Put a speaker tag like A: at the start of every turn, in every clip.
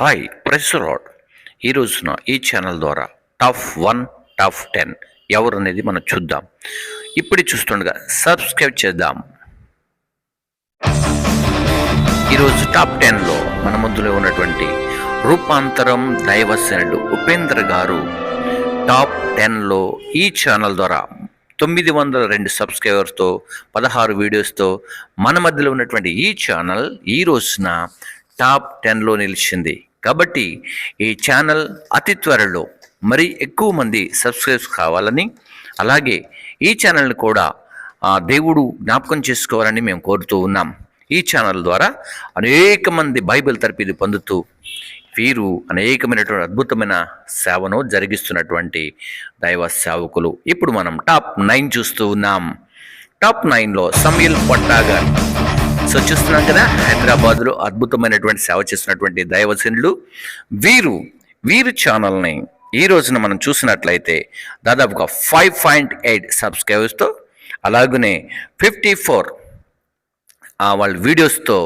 A: Hi press lord ఈ రోజున ఈ ఛానల్ ద్వారా టాప్ వన్ టాప్ టెన్ ఎవరు అనేది మనం చూద్దాం. ఇప్పుడు చూస్తుండగా సబ్స్క్రైబ్ చేద్దాం. ఈరోజు టాప్ టెన్లో మన ముందులో ఉన్నటువంటి రూపాంతరం దైవసేనుడు ఉపేంద్ర గారు టాప్ టెన్లో ఈ ఛానల్ ద్వారా తొమ్మిది వందల రెండు సబ్స్క్రైబర్స్తో పదహారు వీడియోస్తో మన మధ్యలో ఉన్నటువంటి ఈ ఛానల్ ఈ రోజున టాప్ టెన్లో నిలిచింది. కాబట్టి ఈ ఛానల్ అతి త్వరలో మరి ఎక్కువ మంది సబ్స్క్రైబ్స్ కావాలని అలాగే ఈ ఛానల్ని కూడా దేవుడు జ్ఞాపకం చేసుకోవాలని మేము కోరుతూ ఉన్నాం. ఈ ఛానల్ ద్వారా అనేక మంది బైబిల్ తరపిది పొందుతూ వీరు అనేకమైనటువంటి అద్భుతమైన సేవను జరిగిస్తున్నటువంటి దైవ సేవకులు. ఇప్పుడు మనం టాప్ నైన్ చూస్తూ ఉన్నాం. టాప్ నైన్లో సమీల్ పట్టాగర్. సో చూస్తున్నాం కదా. హైదరాబాద్లో అద్భుతమైనటువంటి సేవ చేస్తున్నటువంటి దైవజనులు. వీరు వీరి ఛానల్ని ఈ రోజున మనం చూసినట్లయితే దాదాపుగా ఫైవ్ పాయింట్ ఎయిట్ సబ్స్క్రైబర్స్తో అలాగనే ఫిఫ్టీ ఫోర్ వాళ్ళ వీడియోస్తో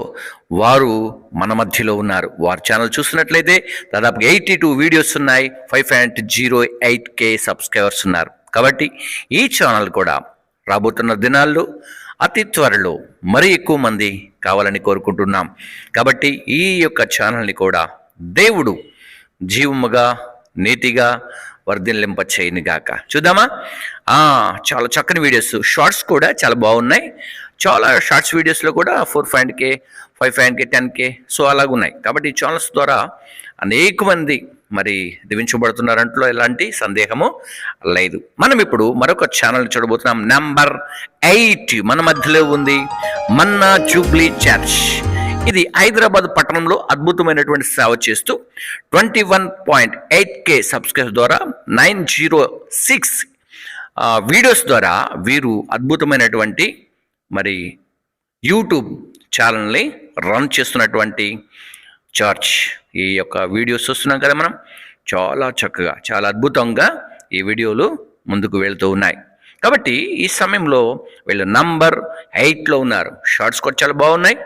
A: వారు మన మధ్యలో ఉన్నారు. వారి ఛానల్ చూసినట్లయితే దాదాపుగా ఎయిటీ టూ వీడియోస్ ఉన్నాయి. Five point zero eight K subscribers ఉన్నారు. కాబట్టి ఈ ఛానల్ కూడా రాబోతున్న దినాల్లో అతి త్వరలో మరీ ఎక్కువ మంది కావాలని కోరుకుంటున్నాం. కాబట్టి ఈ యొక్క ఛానల్ని కూడా దేవుడు జీవముగా నీతిగా వర్ధిల్లింప చేయని గాక చూద్దామా చాలా చక్కని వీడియోస్ షార్ట్స్ కూడా చాలా బాగున్నాయి. చాలా షార్ట్స్ వీడియోస్లో కూడా four point K five five K ten K so అలాగున్నాయి. కాబట్టి ఈ ఛానల్స్ ద్వారా అనేక మంది మరి దీవించబడుతున్నారంట్లో ఎలాంటి సందేహము లేదు. మనం ఇప్పుడు మరొక ఛానల్ చూడబోతున్నాం. నంబర్ ఎయిట్ మన మధ్యలో ఉంది. Manna Jubilee Church. ఇది హైదరాబాద్ పట్టణంలో అద్భుతమైనటువంటి సేవ చేస్తూ twenty one point eight K subscribe ద్వారా నైన్ జీరో సిక్స్ వీడియోస్ ద్వారా వీరు అద్భుతమైనటువంటి మరి యూట్యూబ్ ఛానల్ని రన్ చేస్తున్నటువంటి చర్చ్. ఈ యొక్క వీడియోస్ చూస్తున్నాం కదా మనం? చాలా చక్కగా చాలా అద్భుతంగా ఈ వీడియోలు ముందుకు వెళ్తూ ఉన్నాయి. కాబట్టి ఈ సమయంలో వీళ్ళు నంబర్ ఎయిట్లో ఉన్నారు. షార్ట్స్ కూడా చాలా బాగున్నాయి.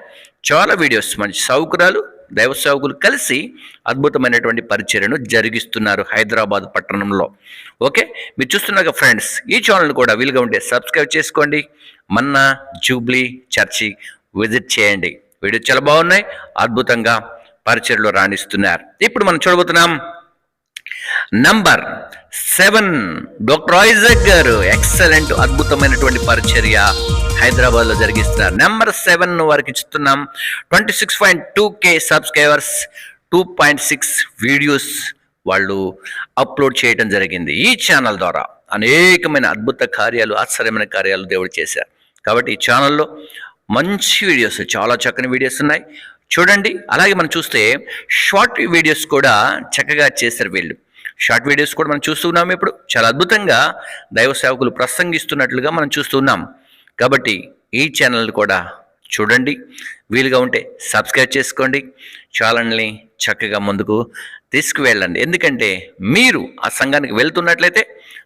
A: చాలా వీడియోస్ మంచి సౌకర్యాలు దైవ సేవకులు కలిసి అద్భుతమైనటువంటి పరిచర్యను జరిగిస్తున్నారు హైదరాబాద్ పట్టణంలో. ఓకే? మీరు చూస్తున్నాక ఫ్రెండ్స్ ఈ ఛానల్ కూడా వీలుగా ఉంటే సబ్స్క్రైబ్ చేసుకోండి. మన్నా జూబ్లీ చర్చి విజిట్ చేయండి. వీడియో చాలా బాగున్నాయి. అద్భుతంగా పరిచయలో రాణిస్తున్నారు. ఇప్పుడు మనం చూడబోతున్నాం. నంబర్ సెవెన్ డాక్టర్ ఐజక్ గారు ఎక్సలెంట్ అద్భుతమైనటువంటి పరిచర్య హైదరాబాద్లో జరిగిస్తున్నారు నెంబర్ సెవెన్ వారికి ఇస్తున్నాం. Twenty six point two K subscribers two point six videos వాళ్ళు అప్లోడ్ చేయడం జరిగింది. ఈ ఛానల్ ద్వారా అనేకమైన అద్భుత కార్యాలు ఆశ్చర్యమైన కార్యాలు దేవుడు చేశారు. కాబట్టి ఈ ఛానల్లో మంచి వీడియోస్ చాలా చక్కని వీడియోస్ ఉన్నాయి. చూడండి. అలాగే మనం చూస్తే షార్ట్ వీడియోస్ కూడా చక్కగా చేశారు వీళ్ళు. షార్ట్ వీడియోస్ కూడా మనం చూస్తున్నాం ఇప్పుడు. చాలా అద్భుతంగా దైవ సేవకులు ప్రసంగిస్తున్నట్లుగా మనం చూస్తున్నాం కాబట్టి ఈ ఛానల్ కూడా చూడండి. వీలుగా ఉంటే సబ్స్క్రైబ్ చేసుకోండి. ఛానల్ని చక్కగా ముందుకు తీసుకువెళ్ళండి. ఎందుకంటే మీరు ఆ సంఘానికి వెళ్తున్నట్లయితే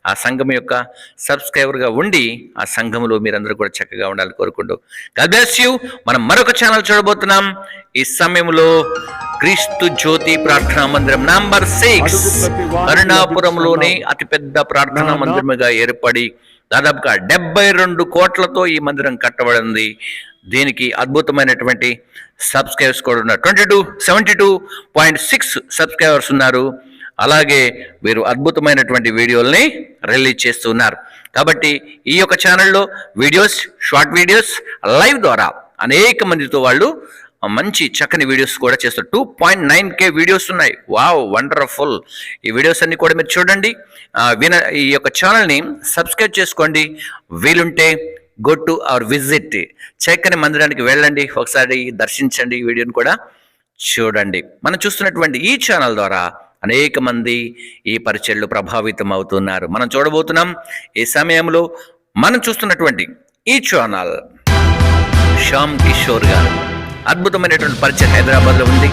A: ఆ సంఘం యొక్క సబ్స్క్రైబర్గా ఉండి ఆ సంఘంలో మీరందరూ కూడా చక్కగా ఉండాలని కోరుకుంటూ. God you. మనం మరొక ఛానల్ చూడబోతున్నాం. ఈ సమయంలో క్రీస్తు జ్యోతి ప్రార్థనా మందిరం నంబర్ సిక్స్ కరుణాపురంలోని అతిపెద్ద ప్రార్థనా మందిరముగా ఏర్పడి దాదాపుగా డెబ్బై రెండు కోట్లతో ఈ మందిరం కట్టబడింది. దీనికి అద్భుతమైనటువంటి సబ్స్క్రైబర్స్ కూడా ఉన్నారు. Twenty two seventy two point six subscribers ఉన్నారు. అలాగే వీరు అద్భుతమైనటువంటి వీడియోల్ని రిలీజ్ చేస్తున్నారు. కాబట్టి ఈ యొక్క ఛానల్లో వీడియోస్ షార్ట్ వీడియోస్ లైవ్ ద్వారా అనేక మందితో వాళ్ళు మంచి చక్కని వీడియోస్ కూడా చేస్తారు. Two point nine K videos ఉన్నాయి. వావ్ వండర్ఫుల్ ఈ వీడియోస్ అన్ని కూడా మీరు చూడండి. విన ఈ యొక్క ఛానల్ని సబ్స్క్రైబ్ చేసుకోండి. వీలుంటే గో టు అవర్ విజిట్ చక్కని మందిరానికి వెళ్ళండి. ఒకసారి దర్శించండి ఈ వీడియోని కూడా చూడండి. మనం చూస్తున్నటువంటి ఈ ఛానల్ ద్వారా అనేక మంది ఈ పరిచయలు ప్రభావితం అవుతున్నారు. మనం చూడబోతున్నాం ఈ సమయంలో మనం చూస్తున్నటువంటి ఈ ఛానల్ శ్యామ్ కిషోర్ గారు. అద్భుతమైనటువంటి పరిచయం హైదరాబాద్లో ఉంది.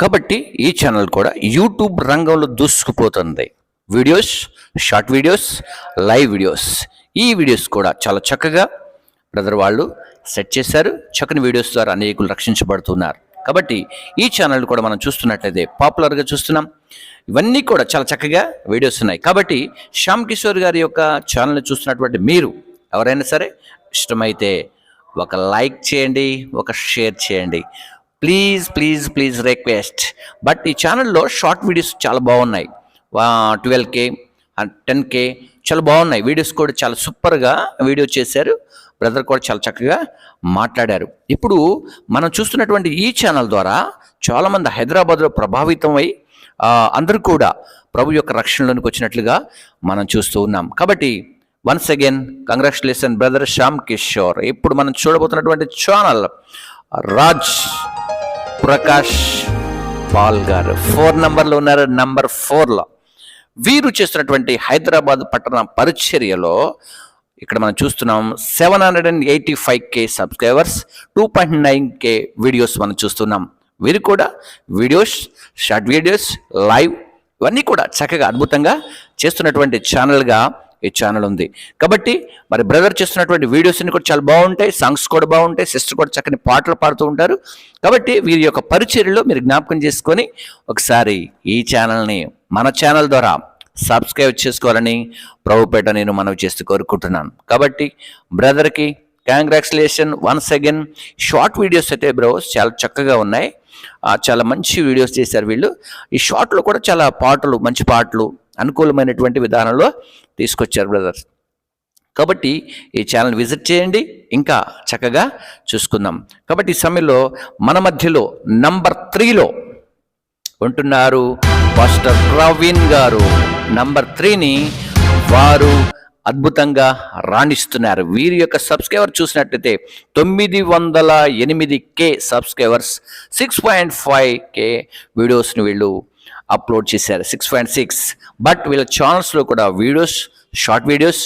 A: కాబట్టి ఈ ఛానల్ కూడా యూట్యూబ్ రంగంలో దూసుకుపోతుంది. Videos short videos live videos ఈ వీడియోస్ కూడా చాలా చక్కగా బ్రదర్ వాళ్ళు సెట్ చేశారు. చక్కని వీడియోస్ ద్వారా అనేకులు రక్షించబడుతున్నారు. కాబట్టి ఈ ఛానల్ కూడా మనం చూస్తున్నట్లయితే పాపులర్గా చూస్తున్నాం. ఇవన్నీ కూడా చాలా చక్కగా వీడియోస్ ఉన్నాయి. కాబట్టి శ్యామ్ కిషోర్ గారి యొక్క ఛానల్ని చూస్తున్నటువంటి మీరు ఎవరైనా సరే ఇష్టమైతే ఒక లైక్ చేయండి ఒక షేర్ చేయండి. Please please please request. But ఈ ఛానల్లో షార్ట్ వీడియోస్ చాలా బాగున్నాయి. ట్వెల్వ్ కే టెన్ కే చాలా బాగున్నాయి. వీడియోస్ కూడా చాలా సూపర్గా వీడియో చేశారు. బ్రదర్ కూడా చాలా చక్కగా మాట్లాడారు. ఇప్పుడు మనం చూస్తున్నటువంటి ఈ ఛానల్ ద్వారా చాలామంది హైదరాబాద్లో ప్రభావితం అయి అందరూ కూడా ప్రభు యొక్క రక్షణలోనికి వచ్చినట్లుగా మనం చూస్తూ ఉన్నాం. కాబట్టి once again congratulation brother Shyam Kishore ఇప్పుడు మనం చూడబోతున్నటువంటి ఛానల్ రాజ్ ప్రకాష్ పాల్ గారు. ఫోర్ నంబర్లో ఉన్నారు నంబర్ ఫోర్లో వీరు చేస్తున్నటువంటి హైదరాబాద్ పట్టణ పరిచర్యలో ఇక్కడ మనం చూస్తున్నాం seven hundred and eighty five K subscribers two point nine K videos మనం చూస్తున్నాం. వీరు కూడా వీడియోస్ షార్ట్ వీడియోస్ లైవ్ ఇవన్నీ కూడా చక్కగా అద్భుతంగా చేస్తున్నటువంటి ఛానల్గా ఈ ఛానల్ ఉంది. కాబట్టి మరి బ్రదర్ చేస్తున్నటువంటి వీడియోస్ కూడా చాలా బాగుంటాయి సాంగ్స్ కూడా బాగుంటాయి సిస్టర్ కూడా చక్కని పాటలు పాడుతూ ఉంటారు. కాబట్టి వీరి యొక్క పరిచర్యలో మీరు జ్ఞాపకం చేసుకొని ఒకసారి ఈ ఛానల్ని మన ఛానల్ ద్వారా సబ్స్క్రైబ్ చేసుకోవాలని ప్రభుపేట నేను మనవి చేస్తూ కోరుకుంటున్నాను. కాబట్టి బ్రదర్కి congratulation once again short videos అయితే బ్రో చాలా చక్కగా ఉన్నాయి. చాలా మంచి వీడియోస్ చేశారు వీళ్ళు. ఈ షార్ట్లో కూడా చాలా పాటలు మంచి పాటలు అనుకూలమైనటువంటి విధానంలో తీసుకొచ్చారు బ్రదర్స్ కాబట్టి ఈ ఛానల్ విజిట్ చేయండి ఇంకా చక్కగా చూసుకుందాం. కాబట్టి ఈ సమయంలో మన మధ్యలో నంబర్ త్రీలో ఉంటున్నారు మాస్టర్ ప్రవీణ్ గారు. నంబర్ త్రీని వారు అద్భుతంగా రాణిస్తున్నారు. వీరి యొక్క సబ్స్క్రైబర్ చూసినట్లయితే తొమ్మిది వందల ఎనిమిది K subscribers six point five K వీడియోస్ని వీళ్ళు అప్లోడ్ చేశారు. సిక్స్ పాయింట్ సిక్స్ బట్ వీళ్ళ ఛానల్స్లో కూడా videos short videos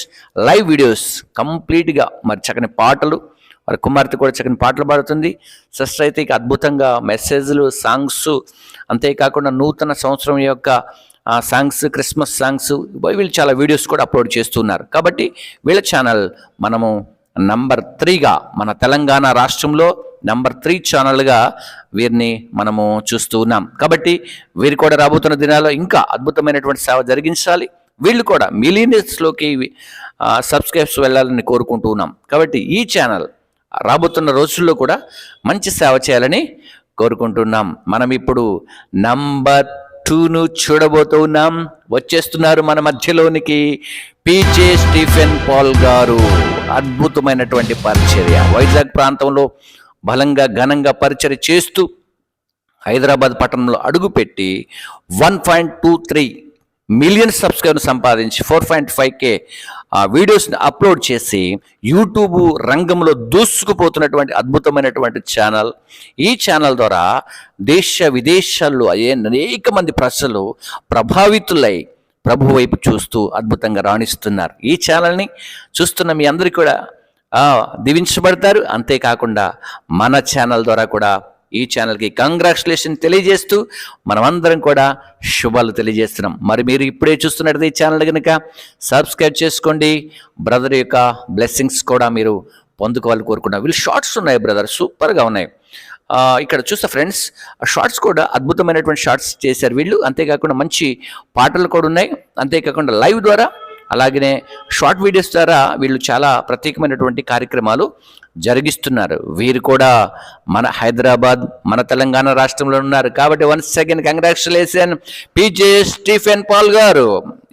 A: live videos కంప్లీట్గా మరి చక్కని పాటలు మరి కుమార్తె కూడా చక్కని పాటలు పాడుతుంది. సిస్టర్ అయితే ఇక అద్భుతంగా మెసేజ్లు సాంగ్స్ అంతేకాకుండా నూతన సంవత్సరం యొక్క సాంగ్స్ క్రిస్మస్ సాంగ్స్ వీళ్ళు చాలా వీడియోస్ కూడా అప్లోడ్ చేస్తున్నారు. కాబట్టి వీళ్ళ ఛానల్ మనము నంబర్ త్రీగా మన తెలంగాణ రాష్ట్రంలో నంబర్ త్రీ ఛానల్గా వీరిని మనము చూస్తూ ఉన్నాం. కాబట్టి వీరు కూడా రాబోతున్న దినాల్లో ఇంకా అద్భుతమైనటువంటి సేవ జరిగించాలి. వీళ్ళు కూడా మిలీనియర్స్లోకి సబ్స్క్రైబ్స్ వెళ్ళాలని కోరుకుంటూ ఉన్నాం. కాబట్టి ఈ ఛానల్ రాబోతున్న రోజుల్లో కూడా మంచి సేవ చేయాలని కోరుకుంటున్నాం. మనం ఇప్పుడు నంబర్ టూను చూడబోతూ ఉన్నాం వచ్చేస్తున్నారు మన మధ్యలోనికి పీజే స్టీఫెన్ పాల్ గారు. అద్భుతమైనటువంటి పరిచర్య. వైజాగ్ ప్రాంతంలో బలంగా ఘనంగా పరిచర్య చేస్తూ హైదరాబాద్ పట్టణంలో అడుగుపెట్టి one point two three million subscriber సంపాదించి ఫోర్ పాయింట్ ఫైవ్ కే ఆ వీడియోస్ని అప్లోడ్ చేసి యూట్యూబ్ రంగంలో దూసుకుపోతున్నటువంటి అద్భుతమైనటువంటి ఛానల్. ఈ ఛానల్ ద్వారా దేశ విదేశాల్లో అయ్యే అనేక మంది ప్రజలు ప్రభావితులై ప్రభు వైపు చూస్తూ అద్భుతంగా రాణిస్తున్నారు. ఈ ఛానల్ని చూస్తున్న మీ అందరికీ కూడా దీవించబడతారు. అంతేకాకుండా మన ఛానల్ ద్వారా కూడా ఈ ఛానల్కి కంగ్రాచులేషన్ తెలియజేస్తూ మనమందరం కూడా శుభాలు తెలియజేస్తున్నాం. మరి మీరు ఇప్పుడే చూస్తున్నట్టు ఈ ఛానల్ కనుక సబ్స్క్రైబ్ చేసుకోండి. బ్రదర్ యొక్క బ్లెస్సింగ్స్ కూడా మీరు పొందుకోవాలని కోరుకున్నాం వీళ్ళు షార్ట్స్ ఉన్నాయి బ్రదర్ సూపర్గా ఉన్నాయి. ఇక్కడ చూస్తే ఫ్రెండ్స్ షార్ట్స్ కూడా అద్భుతమైనటువంటి షార్ట్స్ చేశారు వీళ్ళు. అంతేకాకుండా మంచి పాటలు కూడా ఉన్నాయి. అంతేకాకుండా లైవ్ ద్వారా అలాగనే షార్ట్ వీడియోస్ ద్వారా వీళ్ళు చాలా ప్రత్యేకమైనటువంటి కార్యక్రమాలు జరిగిస్తున్నారు. వీరు కూడా మన హైదరాబాద్ మన తెలంగాణ రాష్ట్రంలో ఉన్నారు. కాబట్టి one second congratulation PJ Stephen Paul గారు.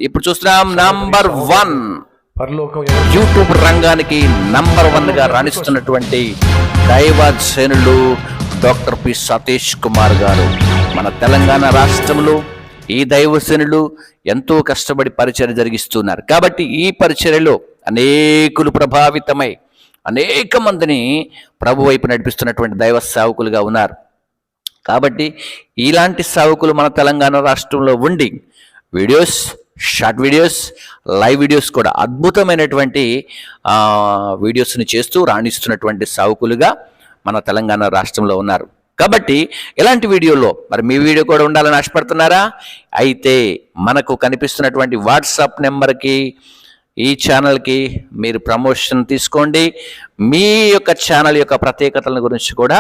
A: ఇప్పుడు చూస్తున్నాం నంబర్ వన్. యూట్యూబ్ రంగానికి నంబర్ వన్గా రాణిస్తున్నటువంటి దైవజనులు డాక్టర్ పి సతీష్ కుమార్ గారు. మన తెలంగాణ రాష్ట్రంలో ఈ దైవసేనులు ఎంతో కష్టపడి పరిచర్య జరిగిస్తున్నారు. కాబట్టి ఈ పరిచర్యలో అనేకులు ప్రభావితమై అనేక మందిని ప్రభు వైపు నడిపిస్తున్నటువంటి దైవ సేవకులుగా ఉన్నారు. కాబట్టి ఇలాంటి సేవకులు మన తెలంగాణ రాష్ట్రంలో ఉండి videos short videos live videos కూడా అద్భుతమైనటువంటి వీడియోస్ని చేస్తూ రాణిస్తున్నటువంటి సావుకులుగా మన తెలంగాణ రాష్ట్రంలో ఉన్నారు. కాబట్టి ఇలాంటి వీడియోలో మరి మీ వీడియో కూడా ఉండాలని ఆశపడుతున్నారా? అయితే మనకు కనిపిస్తున్నటువంటి వాట్సాప్ నెంబర్కి ఈ ఛానల్కి మీరు ప్రమోషన్ తీసుకోండి. మీ యొక్క ఛానల్ యొక్క ప్రత్యేకతల గురించి కూడా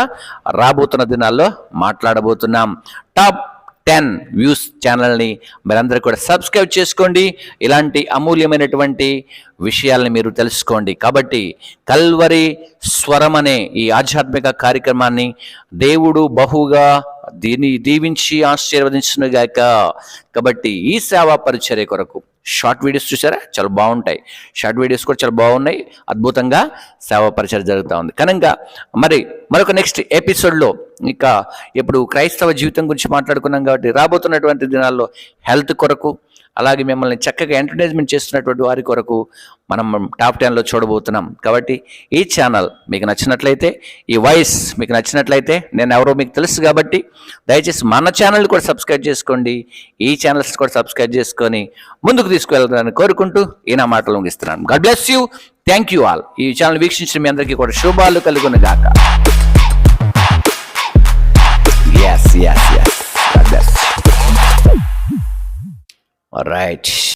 A: రాబోతున్న దినాల్లో మాట్లాడబోతున్నాం. టాప్ టెన్ వ్యూస్ ఛానల్ని మీరందరూ కూడా సబ్స్క్రైబ్ చేసుకోండి. ఇలాంటి అమూల్యమైనటువంటి విషయాల్ని మీరు తెలుసుకోండి. కాబట్టి కల్వరి స్వరం అనే ఈ ఆధ్యాత్మిక కార్యక్రమాన్ని దేవుడు బహుగా దీన్ని దీవించి ఆశీర్వదించునుగాక కాబట్టి ఈ సేవా పరిచర్య కొరకు షార్ట్ వీడియోస్ చూసారా? చాలా బాగుంటాయి. షార్ట్ వీడియోస్ కూడా చాలా బాగున్నాయి. అద్భుతంగా సేవా పరిచయం జరుగుతూ ఉంది. కనుక మరి మరొక నెక్స్ట్ ఎపిసోడ్లో ఇంకా ఇప్పుడు క్రైస్తవ జీవితం గురించి మాట్లాడుకున్నాం కాబట్టి రాబోతున్నటువంటి దినాల్లో హెల్త్ కొరకు అలాగే మిమ్మల్ని చక్కగా ఎంటర్టైన్మెంట్ చేస్తున్నటువంటి వారి కొరకు మనం టాప్ టెన్లో చూడబోతున్నాం. కాబట్టి ఈ ఛానల్ మీకు నచ్చినట్లయితే ఈ వాయిస్ మీకు నచ్చినట్లయితే నేను ఎవరో మీకు తెలుసు కాబట్టి దయచేసి మన ఛానల్ కూడా సబ్స్క్రైబ్ చేసుకోండి. ఈ ఛానల్స్ కూడా సబ్స్క్రైబ్ చేసుకొని ముందుకు తీసుకువెళ్తారని కోరుకుంటూ ఈ నా మాటలు ముగిస్తున్నాను. God bless you thank you all ఈ ఛానల్ వీక్షించిన మీ అందరికీ కూడా శుభాలు కలుగును గాక yes yes, yes God bless right